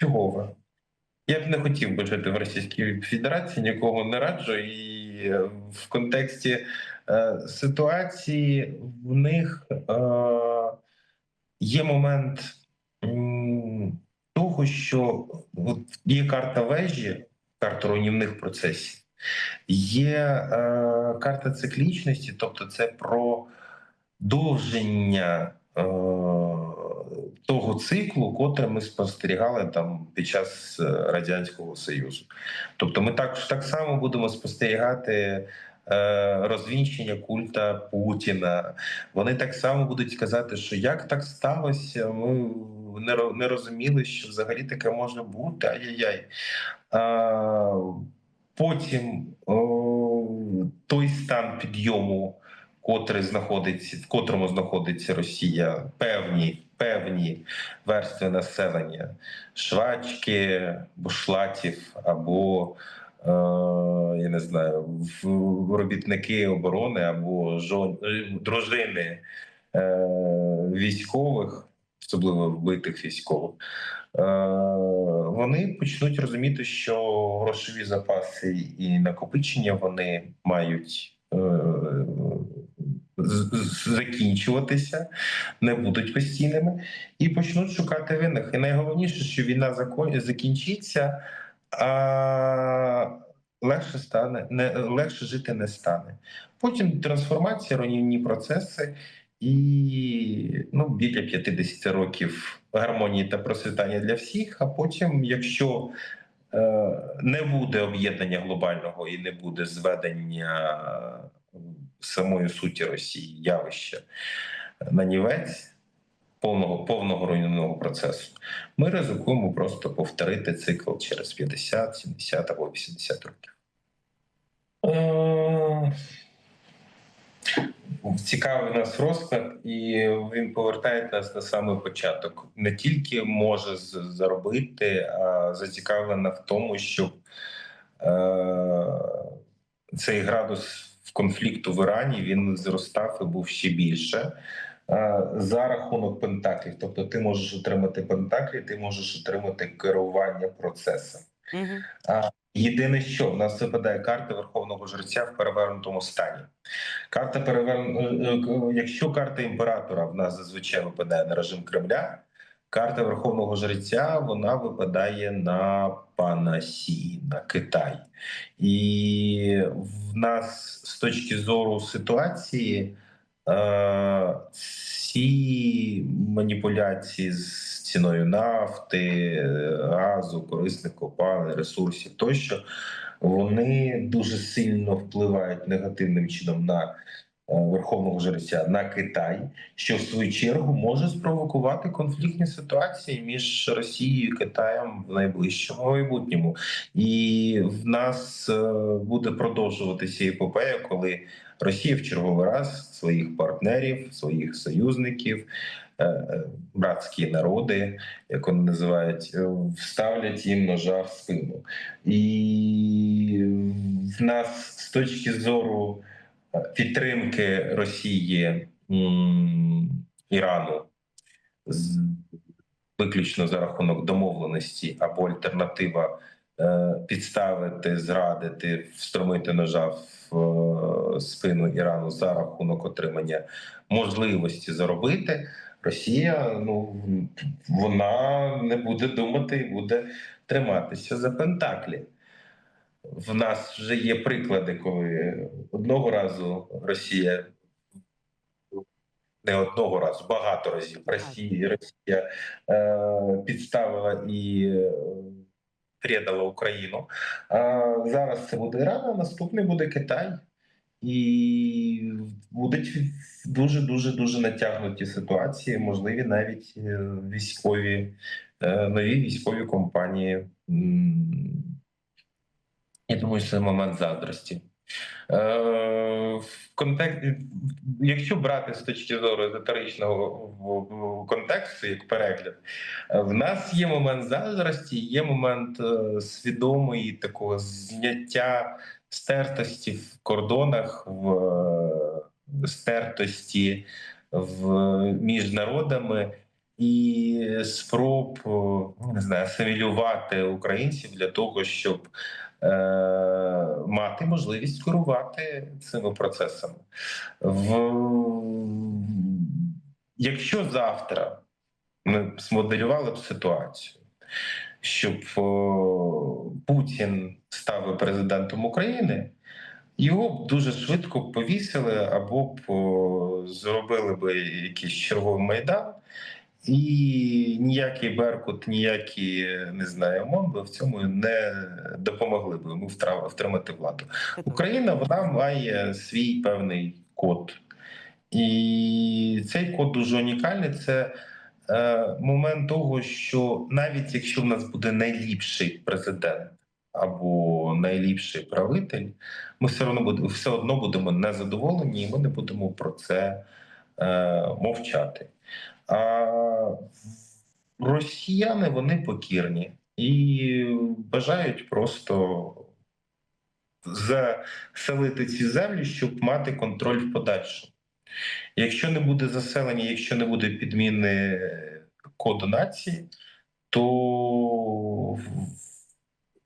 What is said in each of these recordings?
фігове. Я б не хотів би жити в Російській Федерації, нікого не раджу. І е, в контексті е, ситуації в них е, є момент того, що от є карта вежі, карта руйнівних процесів, є е, карта циклічності, тобто це про довження е, того циклу, котре ми спостерігали там під час е, радянського союзу. Тобто, ми також так само будемо спостерігати. е, Розвінчення культа Путіна. Вони так само будуть казати, що як так сталося, ми не розуміли, що взагалі таке може бути. Ай-яй-яй. Потім о, той стан підйому, котрий знаходиться, в котрому знаходиться Росія, певні, певні верстви населення, швачки, бушлатів або е, я не знаю, робітники оборони або жон, е, дружини е, військових, особливо вбитих військових. Е, вони почнуть розуміти, що грошові запаси і накопичення вони мають е, закінчуватися, не будуть постійними, і почнуть шукати винних. І найголовніше, що війна закінчиться, а легше стане, не легше жити не стане. Потім трансформація, руйнівні процеси. І ну, біля 50 років гармонії та процвітання для всіх. А потім, якщо е, не буде об'єднання глобального і не буде зведення самої суті Росії явища на нівець повного повного руйнівного процесу, ми ризикуємо просто повторити цикл через 50, 70 або 80 років. Е, Цікавий нас розклад, і він повертає нас на самий початок. Не тільки може заробити, а зацікавлена в тому, щоб е, цей градус конфлікту в Ірані він зростав і був ще більше. е, За рахунок пентаклів, тобто ти можеш отримати пентаклі, ти можеш отримати керування процесом. А, Єдине, що в нас випадає карта Верховного Жреця в перевернутому стані. Карта перевер... Якщо карта імператора в нас зазвичай випадає на режим Кремля, карта Верховного Жреця вона випадає на Панасі, на Китай. І в нас з точки зору ситуації е, ці маніпуляції з ціною нафти, газу, корисних копалин, ресурсів тощо, вони дуже сильно впливають негативним чином на верховного жреця на Китай, що в свою чергу може спровокувати конфліктні ситуації між Росією і Китаєм в найближчому майбутньому. І в нас е, буде продовжуватися епопея, коли Росія в черговий раз своїх партнерів, своїх союзників, е, е, братські народи, як вони називають, е, вставлять їм ножа в спину. І в нас з точки зору е, підтримки Росії Ірану виключно за рахунок домовленості або альтернатива е, підставити, зрадити, встромити ножа в е, спину Ірану за рахунок отримання можливості заробити. Росія ну вона не буде думати і буде триматися за пентаклі. В нас вже є приклади, коли одного разу Росія не одного разу, багато разів Росія, Росія е, підставила і е, предала Україну. А зараз це буде Іран, а наступний буде Китай. І будуть дуже дуже дуже натягнуті ситуації, можливі навіть е, військові е, нові військові компанії. Я думаю, це момент заздрості. Е, В контексті, якщо брати з точки зору езотеричного контексту, як перегляд, е, в нас є момент заздрості, є момент е, свідомої такого зняття стертості в кордонах, в стертості в між народами. і спроб не знаю, асимілювати українців для того, щоб мати можливість керувати цими процесами. В... Якщо завтра ми змоделювали б ситуацію, щоб о, Путін став президентом України. Його б дуже швидко повісили або б о, зробили б якийсь черговий майдан, і ніякий Беркут, ніякі не знаю, ОМОН в цьому не допомогли б йому втримати владу. Україна вона має свій певний код, і цей код дуже унікальний. Це е, момент того, що навіть якщо в нас буде найліпший президент або найліпший правитель, ми все одно будемо все одно будемо незадоволені, і ми не будемо про це е, мовчати. А росіяни вони покірні і бажають просто заселити ці землі, щоб мати контроль в подальшому. Якщо не буде заселення, якщо не буде підміни коду нації, то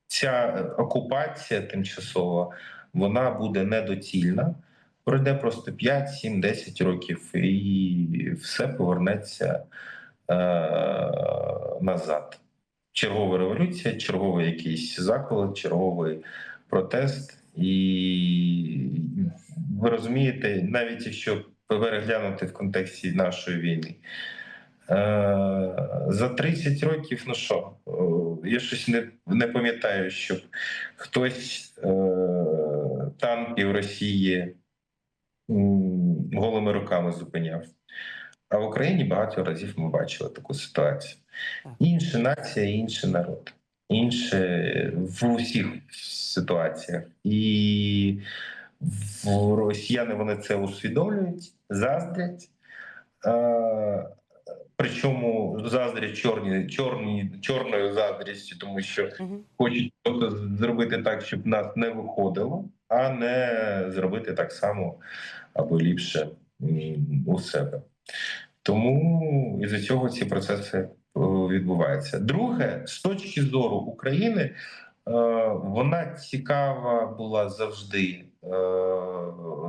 ця окупація тимчасова вона буде недоцільна. Пройде просто 5, 7, 10 років, і все повернеться е- назад. Чергова революція, черговий якийсь заклик, черговий протест. І ви розумієте, навіть якщо переглянути в контексті нашої війни, е, за 30 років, ну що, е, я щось не, не пам'ятаю, щоб хтось е, танки в Росії голими руками зупиняв. А в Україні багато разів ми бачили таку ситуацію. Інша нація, інший народ, інше в усіх ситуаціях. І в росіяни вони це усвідомлюють, заздрять. Причому заздрять чорні, чорні, чорною заздрістю, тому що хочуть зробити так, щоб нас не виходило, а не зробити так само або ліпше у себе. Тому із-за цього ці процеси е, відбуваються. Друге, з точки зору України, е, вона цікава була завжди е,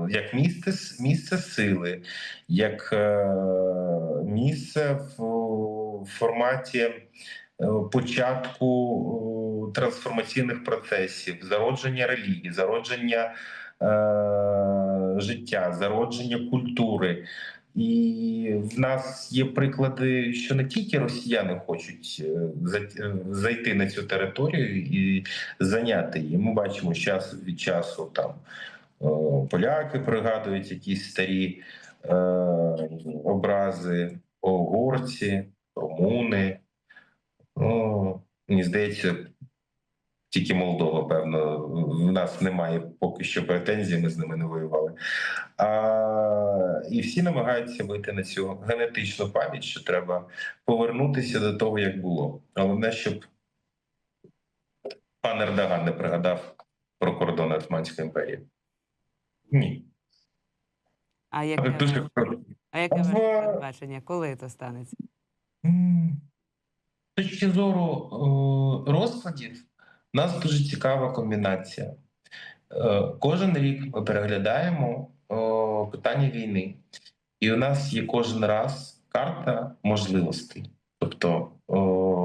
як місце, місце сили, як місце в форматі початку трансформаційних процесів, зародження релігії, зародження життя, зародження культури. І в нас є приклади, що не тільки росіяни хочуть е, е, зайти на цю територію і зайняти її. Ми бачимо час від часу там е, поляки пригадують якісь старі е, образи, угорці, румуни. Ну, мені здається, тільки Молдова, певно, в нас немає поки що претензій, ми з ними не воювали. А, і всі намагаються вийти на цю генетичну пам'ять, що треба повернутися до того, як було. Головне, щоб пан Ердоган не пригадав про кордони Османської імперії. Ні. А яке, Дуже а яке ваше передбачення? Коли це станеться? З точки зору е, розкладів, у нас дуже цікава комбінація. Е, Кожен рік ми переглядаємо питання війни, і у нас є кожен раз карта можливостей. Тобто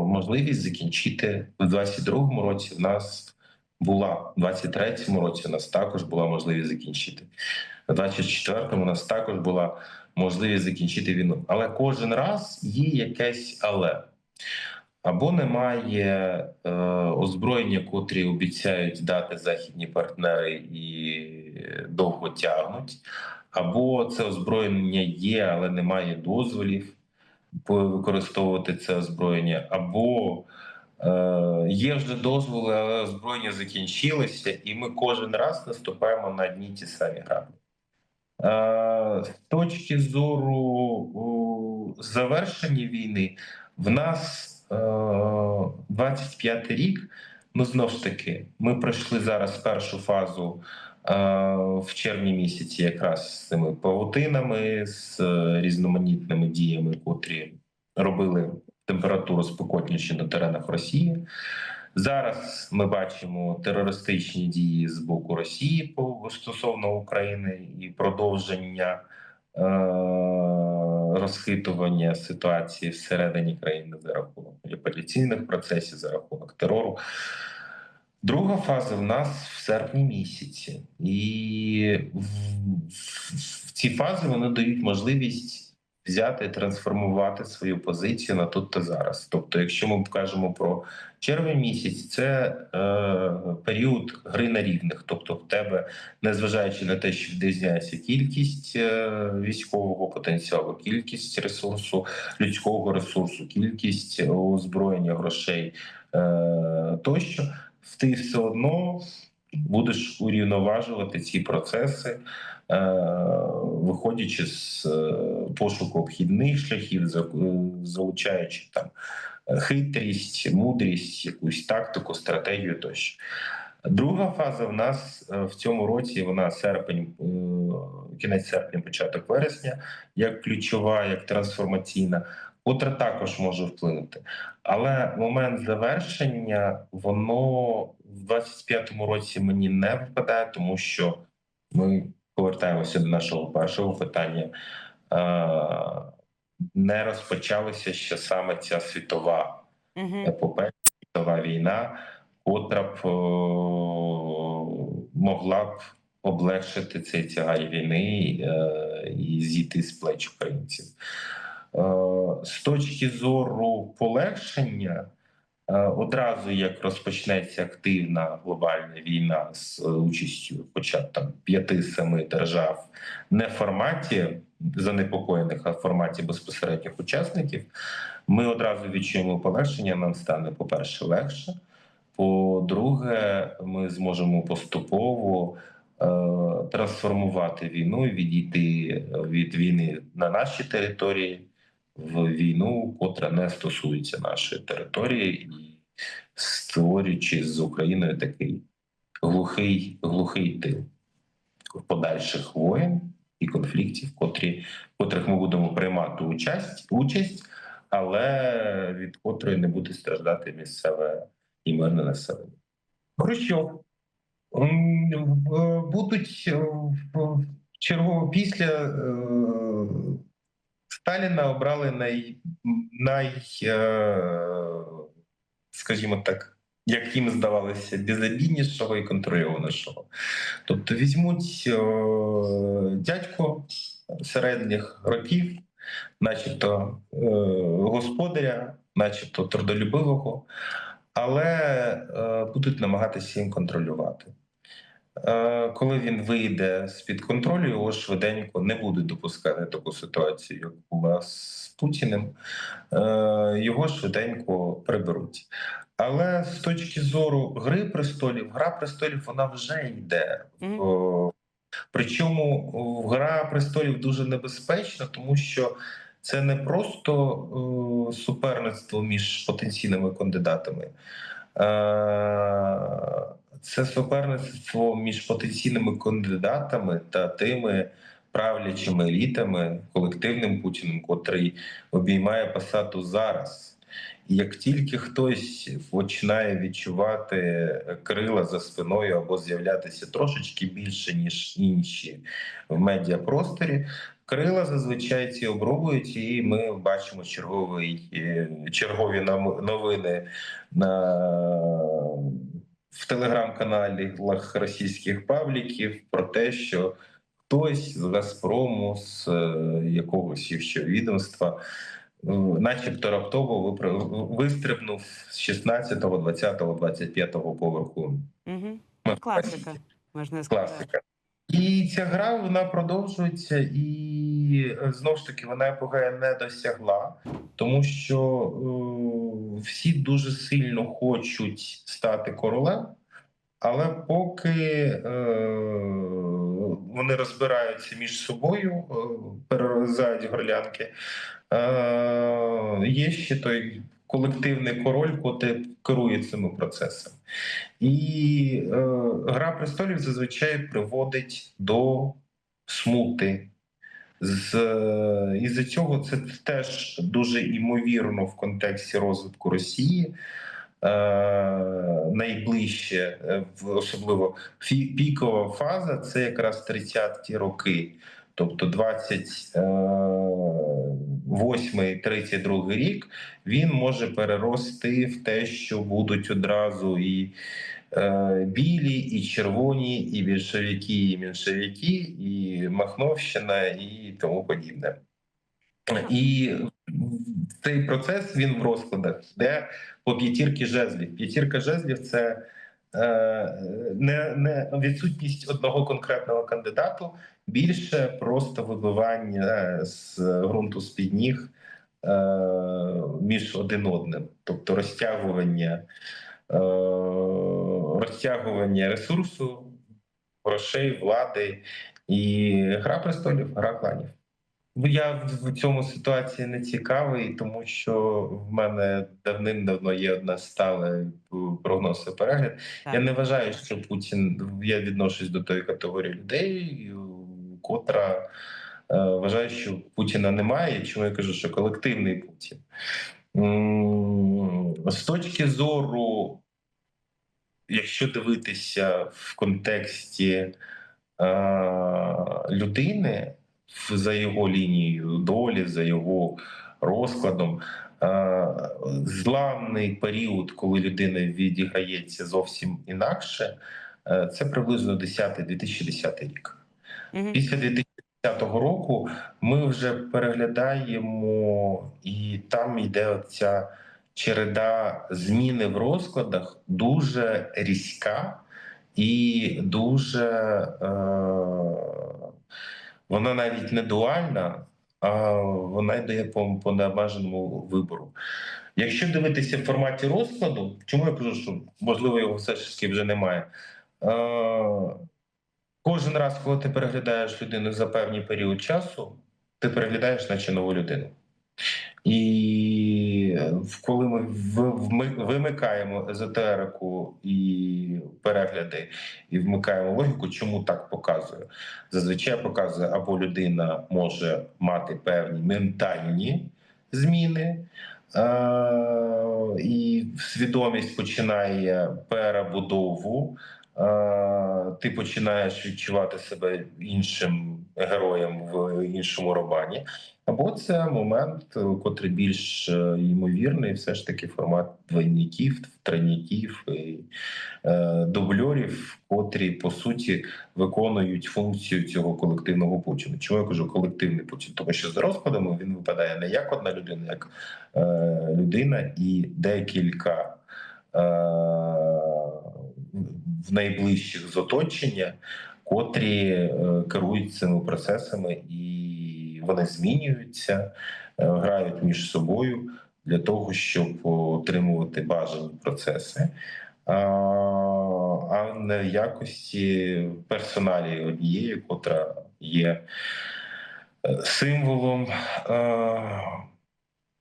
можливість закінчити в 22-му році. В нас була в 23-му році. У нас також була можливість закінчити. В 24-му у нас також була можливість закінчити війну. Але кожен раз є якесь але. Або немає е, озброєння, котрі обіцяють дати західні партнери і довго тягнуть, або це озброєння є, але немає дозволів використовувати це озброєння, або е, є вже дозволи, але озброєння закінчилося, і ми кожен раз наступаємо на одні ті самі граблі. Е, З точки зору завершення війни, в нас 25 рік. Ну знову ж таки, ми пройшли зараз першу фазу е, в червні місяці, якраз з цими павутинами, з різноманітними діями, котрі робили температуру спекотніше на теренах Росії. Зараз ми бачимо терористичні дії з боку Росії стосовно України і продовження е, розхитування ситуації всередині країни за рахунок апеляційних процесів, за рахунок терору. Друга фаза в нас в серпні місяці, і в, в, в ці фази вони дають можливість взяти і трансформувати свою позицію на тут та зараз. Тобто, якщо ми кажемо про червень місяць, це е, період гри на рівних. Тобто, в тебе, незважаючи на те, що відрізняється кількість е, військового потенціалу, кількість ресурсу, людського ресурсу, кількість озброєння грошей е, тощо, ти все одно будеш урівноважувати ці процеси. Е, виходячи з е, пошуку обхідних шляхів, е, залучаючи там хитрість, мудрість, якусь тактику, стратегію тощо. Друга фаза в нас в цьому році вона серпень, кінець серпня, початок вересня, як ключова, як трансформаційна, котра також може вплинути. Але момент завершення воно в 25-му році мені не випадає, тому що ми повертаємося до нашого першого питання. Е, Не розпочалася ще саме ця світова епопея, світова війна, котра б могла б облегшити цей тягар війни е, і зійти з плеч українців. Е, З точки зору полегшення, одразу як розпочнеться активна глобальна війна з е, участю хоча там п'яти-семи держав, не в форматі занепокоєних, а в форматі безпосередніх учасників, ми одразу відчуємо полегшення. Нам стане, по-перше, легше. По-друге, ми зможемо поступово е, трансформувати війну відійти від війни на нашій території в війну, котра не стосується нашої території, і створюючи з Україною такий глухий, глухий тил подальших воєн і конфліктів, котрі, котрих ми будемо приймати участь, участь, але від котрої не буде страждати місцеве і мирне населення. Хрущов будуть е, в- чергово після е, Сталіна обрали най, най е, скажімо так, як їм здавалося, безобіднішого і контрольованішого. Тобто візьмуть е, дядько середніх років, начебто е, господаря, начебто трудолюбивого, але е, будуть намагатися їм контролювати. Коли він вийде з-під контролю, його швиденько не буде допускати таку ситуацію, з Путіним. Е, Його швиденько приберуть. Але з точки зору гри престолів, гра престолів вона вже йде. О, Причому гра престолів дуже небезпечна, тому що це не просто суперництво між потенційними кандидатами, Е, це суперництво між потенційними кандидатами та тими правлячими елітами, колективним Путіним, котрий обіймає посаду зараз. І як тільки хтось починає відчувати крила за спиною або з'являтися трошечки більше ніж інші в медіапросторі, крила зазвичай ці обробують, і ми бачимо черговий е, чергові новини на в телеграм-каналі російських пабліків про те, що хтось з Газпрому, з е, якогось ще відомства, е, начебто раптово вистрибнув з 16, 20, 25 поверху. Угу. Класика, можна сказати. Класика. І ця гра вона продовжується, і е, знову ж таки вона епогея не досягла, тому що е, всі дуже сильно хочуть стати королем, але поки е, вони розбираються між собою, е, перерозають горлянки, е, є ще той колективний король, котрий керує цими процесами. І е, Гра престолів зазвичай приводить до смути, З е, із-за цього це теж дуже імовірно в контексті розвитку Росії. Е, найближче, е, особливо пікова фаза це якраз 30-ті роки, тобто 28-32 рік він може перерости в те, що будуть одразу і е, білі, і червоні, і більшовики, і меншовики, і Махновщина, і тому подібне. І цей процес він в розкладах, де по п'ятірки жезлів. П'ятірка жезлів це е, не, не відсутність одного конкретного кандидату, більше просто вибивання з ґрунту з-під ніг е, між один одним, тобто розтягування, е, розтягування ресурсу, грошей, влади і гра престолів, гра кланів. Ну, Я в цьому ситуації не цікавий, тому що в мене давним-давно є одна стала прогноз і перегляд. Так. Я не вважаю, що Путін я відношусь до тої категорії людей, котра е, вважає, що Путіна немає. Чому я кажу, що колективний Путін з точки зору, якщо дивитися в контексті е, людини за його лінією долі, за його розкладом. е, Зламний період, коли людина відіграється зовсім інакше, е, це приблизно 10 2010 рік. Після 2010 року ми вже переглядаємо, і там йде ця череда зміни в розкладах дуже різка і дуже е, вона навіть не дуальна, а вона йде по, по необмеженому вибору. Якщо дивитися в форматі розкладу, чому я кажу, що можливо його все ж таки вже немає. Е, Кожен раз, коли ти переглядаєш людину за певний період часу, ти переглядаєш наче нову людину. І коли ми вимикаємо езотерику і перегляди, і вмикаємо логіку, чому так показує? Зазвичай показує, або людина може мати певні ментальні зміни, е- і свідомість починає перебудову. Е, Ти починаєш відчувати себе іншим героєм в іншому романі. Або це момент, е, котрий більш е, ймовірний, все ж таки формат двойників, тройників і е, дубльорів, котрі по суті виконують функцію цього колективного почину. Чому я кажу колективний почин? Тому що за розкладами він випадає не як одна людина, як е, людина і декілька. Е, в найближчих з оточення, котрі е, керують цими процесами, і вони змінюються, е, грають між собою для того, щоб отримувати бажані процеси, а, не в якості персоналі однієї, котра є е, символом.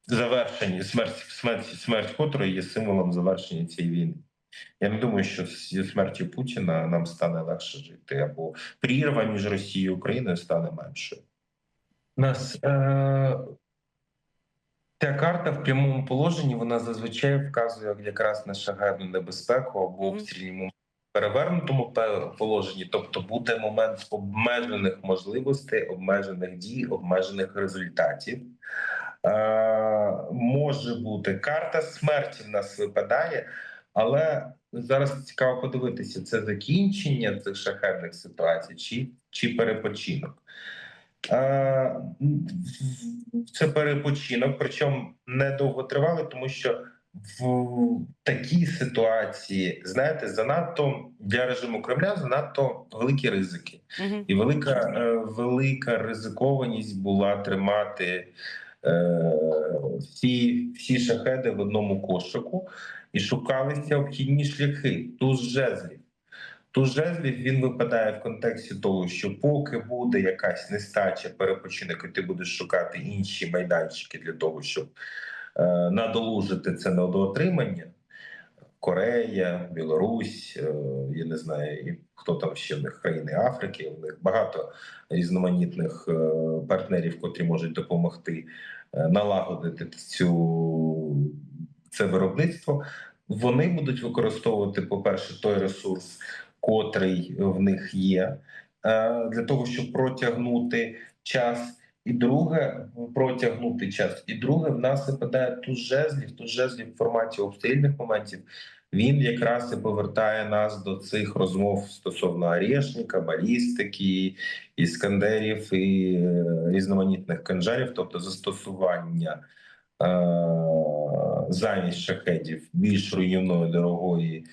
Завершення смерть, смерть, смерть котрої є символом завершення цієї війни. Я не думаю, що зі смертю Путіна нам стане легше жити, або прірва між Росією і Україною стане меншою. У нас е- ця карта в прямому положенні вона зазвичай вказує якраз на шагальну небезпеку або обстрільному перевернутому положенні, тобто буде момент обмежених можливостей, обмежених дій, обмежених результатів. Е, може бути карта смерті в нас випадає, але зараз цікаво подивитися, це закінчення цих шахетних ситуацій чи, чи перепочинок. Е, Це перепочинок, причому не довготривалий, тому що в такій ситуації, знаєте, занадто для режиму Кремля занадто великі ризики. Мгм. І велика, е, велика ризикованість була тримати всі, всі шахеди в одному кошику і шукалися обхідні шляхи. Туз жезлів. Туз жезлів він випадає в контексті того, що поки буде якась нестача, перепочинок, і ти будеш шукати інші майданчики для того, щоб е, надолужити це недоотримання. Корея, Білорусь, е, я не знаю, хто там ще в них країни Африки. У них багато різноманітних е, партнерів, котрі можуть допомогти е, налагодити цю це виробництво. Вони будуть використовувати, по-перше, той ресурс, котрий в них є, для того, щоб протягнути час. І друге, протягнути час. І друге, в нас випадає туз жезлів, туз жезлів в форматі обстрільних моментів. Він якраз і повертає нас до цих розмов стосовно орешника, балістики, іскандерів і е, різноманітних канжарів, тобто застосування е- замість шахедів більш руйнівної, дорогої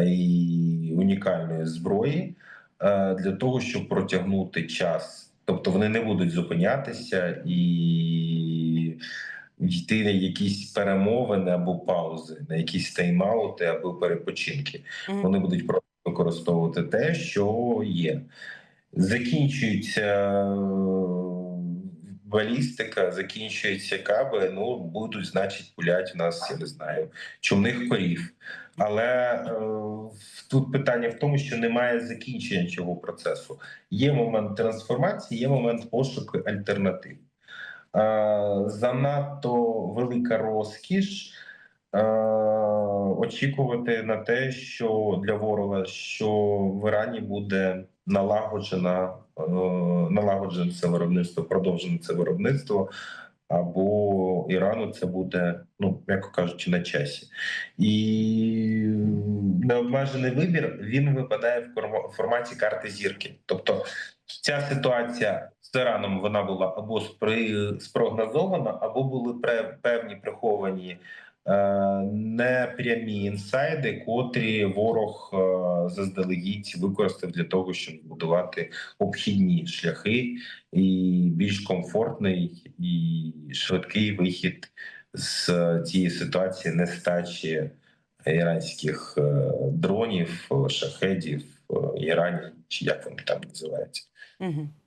і унікальної зброї е, для того, щоб протягнути час. Тобто вони не будуть зупинятися і йти на якісь перемовини або паузи, на якісь тайм-аути або перепочинки. Мгм. Вони будуть просто використовувати те, що є. Закінчується балістика, закінчується каби. Ну будуть, значить, пулять у нас, я не знаю, чумних корів. Але е, тут питання в тому, що немає закінчення цього процесу. Є момент трансформації, є момент пошуку альтернатив. Е, занадто велика розкіш е, очікувати на те, що для ворога, що в Ірані буде налагоджена е, налагоджене це виробництво, продовжене це виробництво. Або Ірану це буде, ну м'яко кажучи, на часі, і необмежений вибір він випадає в форматі карти зірки. Тобто ця ситуація з Іраном вона була або спрогнозована, або були певні приховані непрямі інсайди, котрі ворог е, заздалегідь використав для того, щоб збудувати обхідні шляхи і більш комфортний і швидкий вихід з цієї ситуації нестачі іранських е, дронів, е, шахедів, е, Ірані, чи як вони там називаються. Мгм.